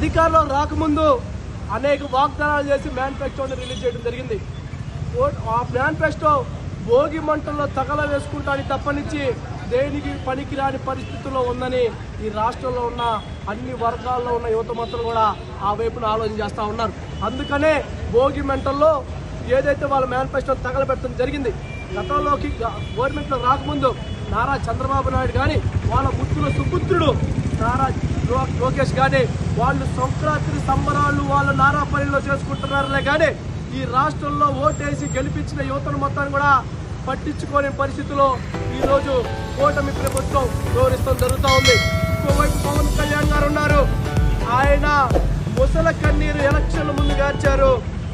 అధికారంలో రాకముందు అనేక వాగ్దానాలు చేసి మేనిఫెస్టోని రిలీజ్ చేయడం జరిగింది. ఓ- ఆ మేనిఫెస్టో భోగి మంటల్లో తగల వేసుకుంటానికి తప్పనిచ్చి దేనికి పనికిరాని పరిస్థితుల్లో ఉందని ఈ రాష్ట్రంలో ఉన్న అన్ని వర్గాల్లో ఉన్న యువత మొత్తం కూడా ఆ వైపున ఆలోచన చేస్తూ ఉన్నారు. అందుకనే భోగి మంటల్లో ఏదైతే వాళ్ళ మేనిఫెస్టో తగలబెట్టడం జరిగింది గతంలోకి గవర్నమెంట్లో రాకముందు నారా చంద్రబాబు నాయుడు కానీ వాళ్ళ బుద్ధుల సుపుత్రుడు నారా లోకేష్ కానీ వాళ్ళు సంక్రాంతి సంబరాలు వాళ్ళ నారాపల్లిలో చేసుకుంటున్నారులే కానీ ఈ రాష్ట్రంలో ఓటేసి గెలిపించిన యువతను మొత్తాన్ని కూడా పట్టించుకోని పరిస్థితిలో ఈరోజు కూటమి ప్రభుత్వం గౌరవిస్తాం జరుగుతూ ఉంది. ఇంకోవైపు పవన్ కళ్యాణ్ గారు ఉన్నారు. ఆయన ముసల కన్నీరు ఎలక్షన్ల ముందు గార్చారు.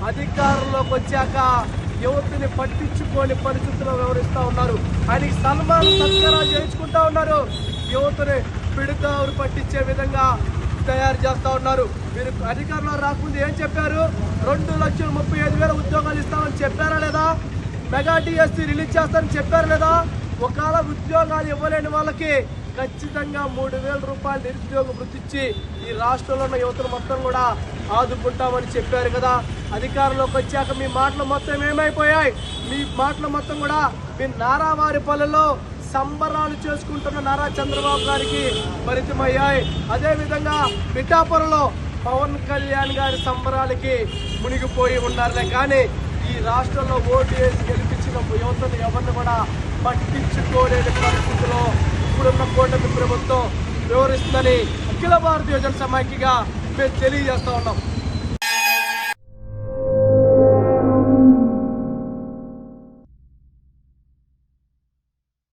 అధికారంలోకి వచ్చాక యువతిని పట్టించుకోని పరిస్థితిలో వ్యవహరిస్తూ ఉన్నారు. ఆయనకి సన్మానం సత్కారాలు చేయించుకుంటా ఉన్నారు. యువతని పిడుతావురు పట్టించే విధంగా తయారు చేస్తా ఉన్నారు. మీరు అధికారంలో రాకముందు ఏం చెప్పారు? రెండు లక్షల ముప్పై ఐదు వేల ఉద్యోగాలు ఇస్తామని చెప్పారా లేదా? మెగా డిఎస్సి రిలీజ్ చేస్తారని చెప్పారు లేదా? ఒకవేళ ఉద్యోగాలు ఇవ్వలేని వాళ్ళకి ఖచ్చితంగా మూడు వేల రూపాయలు నిరుద్యోగ వృత్తి ఈ రాష్ట్రంలో ఉన్న యువతను మొత్తం కూడా ఆదుకుంటామని చెప్పారు కదా. అధికారంలోకి వచ్చాక మీ మాటలు మొత్తం ఏమైపోయాయి? మీ మాటలు మొత్తం కూడా మీ నారావారి పల్లెలో సంబరాలు చేసుకుంటున్న నారా చంద్రబాబు గారికి పరిచయమయ్యాయి. అదేవిధంగా పిఠాపురంలో పవన్ కళ్యాణ్ గారి సంబరాలకి మునిగిపోయి ఉన్నారులే. కానీ ఈ రాష్ట్రంలో ఓటు వేసి గెలిపించిన యువతను ఎవరిని కూడా పట్టించుకోలేని పరిస్థితిలో ఇప్పుడున్న కూటమి ప్రభుత్వం వివరిస్తుందని అఖిల భారతీయ జన సమాఖ్యగా మేము తెలియజేస్తా ఉన్నాం.